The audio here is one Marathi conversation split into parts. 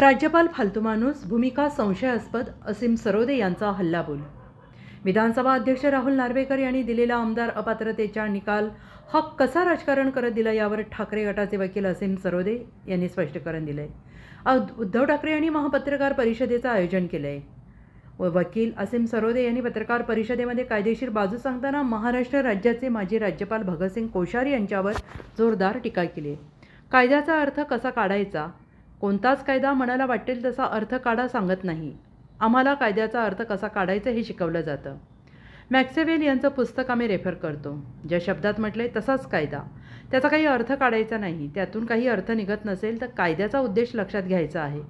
राज्यपाल फालतू माणूस भूमिका संशयास्पद असीम सरोदे यांचा हल्लाबोल. विधानसभा अध्यक्ष राहुल नार्वेकर यांनी दिलेला आमदार अपात्रतेचा निकाल हा कसा राजकारण करत दिला यावर ठाकरे गटाचे वकील असीम सरोदे यांनी स्पष्टीकरण दिलं आहे उद्धव ठाकरे यांनी महापत्रकार परिषदेचं आयोजन केलं आहे व वकील असीम सरोदे यांनी पत्रकार परिषदेमध्ये कायदेशीर बाजू सांगताना महाराष्ट्र राज्याचे माजी राज्यपाल भगतसिंग कोश्यारी यांच्यावर जोरदार टीका केली. आहे कायद्याचा अर्थ कसा काढायचा? कोणताच कायदा मनाला वाटेल तसा अर्थ काढा सांगत नाही. आम्हाला कायद्याचा अर्थ कसा काढायचा हे शिकवलं जातं. मॅक्सेवेल यांचं पुस्तक आम्ही रेफर करतो. ज्या शब्दात म्हटले तसाच कायदा. त्याचा काही अर्थ काढायचा नाही. त्यातून काही अर्थ निघत नसेल तर कायद्याचा उद्देश लक्षात घ्यायचा आहे.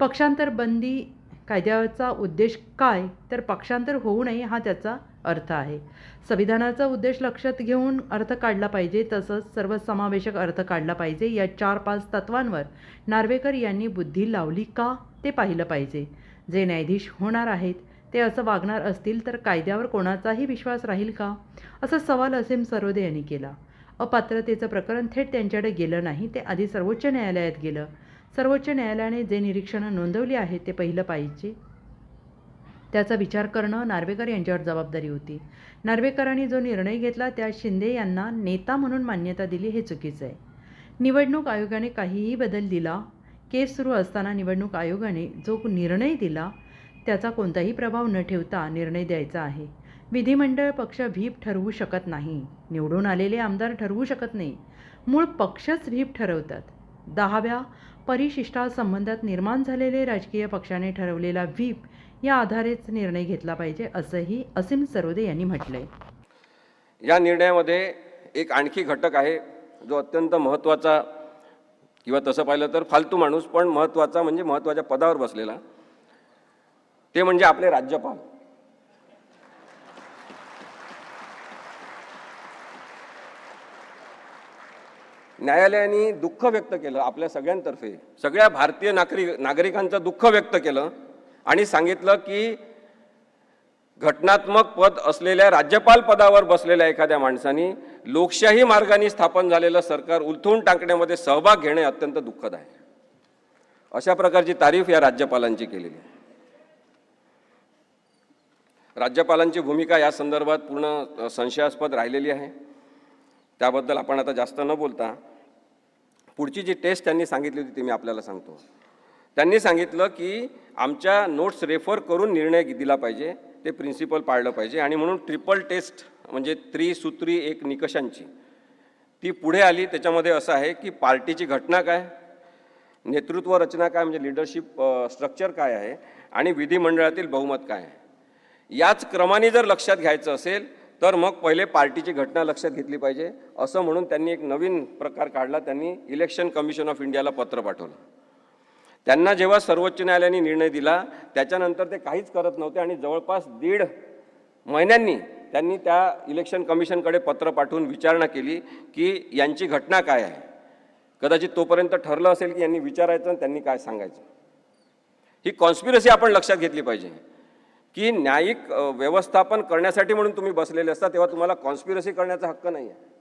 पक्षांतर बंदी कायद्याचा उद्देश काय? तर पक्षांतर होऊ नये हा त्याचा अर्थ आहे. संविधानाचा उद्देश लक्षात घेऊन अर्थ काढला पाहिजे तसंच सर्वसमावेशक अर्थ काढला पाहिजे. या चार पाच तत्वांवर नार्वेकर यांनी बुद्धी लावली का ते पाहिलं पाहिजे. जे न्यायाधीश होणार आहेत ते असं वागणार असतील तर कायद्यावर कोणाचाही विश्वास राहील का? असा सवाल असीम सरोदे यांनी केला. अपात्रतेचं प्रकरण थेट त्यांच्याकडे गेलं नाही ते आधी सर्वोच्च न्यायालयात गेलं. सर्वोच्च न्यायालयाने जे निरीक्षणं नोंदवली आहेत ते पहिलं पाहिजे त्याचा विचार करणं नार्वेकर यांच्यावर जबाबदारी होती. नार्वेकरांनी जो निर्णय घेतला त्या शिंदे यांना नेता म्हणून मान्यता दिली हे चुकीचं आहे. निवडणूक आयोगाने काहीही बदल दिला केस सुरू असताना निवडणूक आयोगाने जो निर्णय दिला त्याचा कोणताही प्रभाव न ठेवता निर्णय द्यायचा आहे. विधिमंडळ पक्ष व्हीप ठरवू शकत नाही. निवडून आलेले आमदार ठरवू शकत नाही. मूळ पक्षच व्हीप ठरवतात. दहाव्या परिशिष्टासंबंधात निर्माण झालेले राजकीय पक्षाने ठरवलेला व्हीप या आधारेच निर्णय घेतला पाहिजे असंही असीम सरोदे यांनी म्हटलंय. या निर्णयामध्ये एक आणखी घटक आहे जो अत्यंत महत्त्वाचा किंवा तसं पाहिलं तर फालतू माणूस पण महत्त्वाचा म्हणजे महत्त्वाच्या पदावर बसलेला. ते म्हणजे आपले राज्यपाल. न्यायालयाने दुःख व्यक्त केलं आपल्या सगळ्यांतर्फे. सगळ्या भारतीय नागरिक नागरिकांचं दुःख व्यक्त केलं आणि सांगितलं की घटनात्मक पद असलेल्या राज्यपाल पदावर बसलेल्या एखाद्या माणसाने लोकशाही मार्गाने स्थापन झालेलं सरकार उलथून टाकण्यामध्ये सहभाग घेणे अत्यंत दुःखद आहे अशा प्रकारची तारीफ या राज्यपालांची केलेली. आहे राज्यपालांची भूमिका या संदर्भात पूर्ण संशयास्पद राहिलेली आहे. त्याबद्दल आपण आता जास्त न बोलता पुढची जी टेस्ट त्यांनी सांगितली होती ती मी आपल्याला सांगतो. त्यांनी सांगितलं की आमच्या नोट्स रेफर करून निर्णय दिला पाहिजे ते प्रिन्सिपल पाळलं पाहिजे आणि म्हणून ट्रिपल टेस्ट म्हणजे त्रिसूत्री एक निकषांची. ती पुढे आली त्याच्यामध्ये असं आहे की पार्टीची घटना काय नेतृत्व रचना काय म्हणजे लिडरशिप स्ट्रक्चर काय आहे आणि विधिमंडळातील बहुमत काय आहे. याच क्रमाने जर लक्षात घ्यायचं असेल तर मग पहिले पार्टीची घटना लक्षात घेतली पाहिजे. असं म्हणून त्यांनी एक नवीन प्रकार काढला. त्यांनी इलेक्शन कमिशन ऑफ इंडियाला पत्र पाठवलं. त्यांना जेव्हा सर्वोच्च न्यायालयाने निर्णय दिला त्याच्यानंतर ते काहीच करत नव्हते आणि जवळपास दीड महिन्यांनी त्यांनी त्या इलेक्शन कमिशनकडे पत्र पाठवून विचारणा केली की यांची घटना काय आहे. कदाचित तोपर्यंत ठरलं असेल की यांनी विचारायचं आणि त्यांनी काय सांगायचं. ही कॉन्स्पिरसी आपण लक्षात घेतली पाहिजे. की न्यायिक व्यवस्थापन करण्यासाठी म्हणून तुम्ही बसलेले असता तेव्हा तुम्हाला कॉन्स्पिरसी करण्याचा हक्क नाही आहे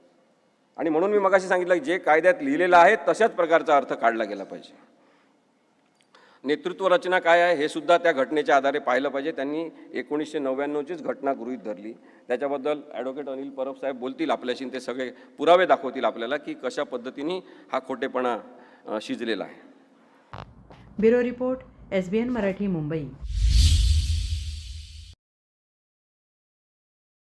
आणि म्हणून मी मगाशी सांगितलं की जे कायद्यात लिहिलेलं आहे तशाच प्रकारचा अर्थ काढला गेला पाहिजे. नेतृत्व रचना काय आहे हे सुद्धा त्या घटनेच्या आधारे पाहिलं पाहिजे. त्यांनी एकोणीसशे नव्याण्णवचीच घटना गृहीत धरली. त्याच्याबद्दल ॲडव्होकेट अनिल परब साहेब बोलतील आपल्याशी ते सगळे पुरावे दाखवतील आपल्याला की कशा पद्धतीने हा खोटेपणा शिजलेला आहे. Bureau report S B N Marathi Mumbai.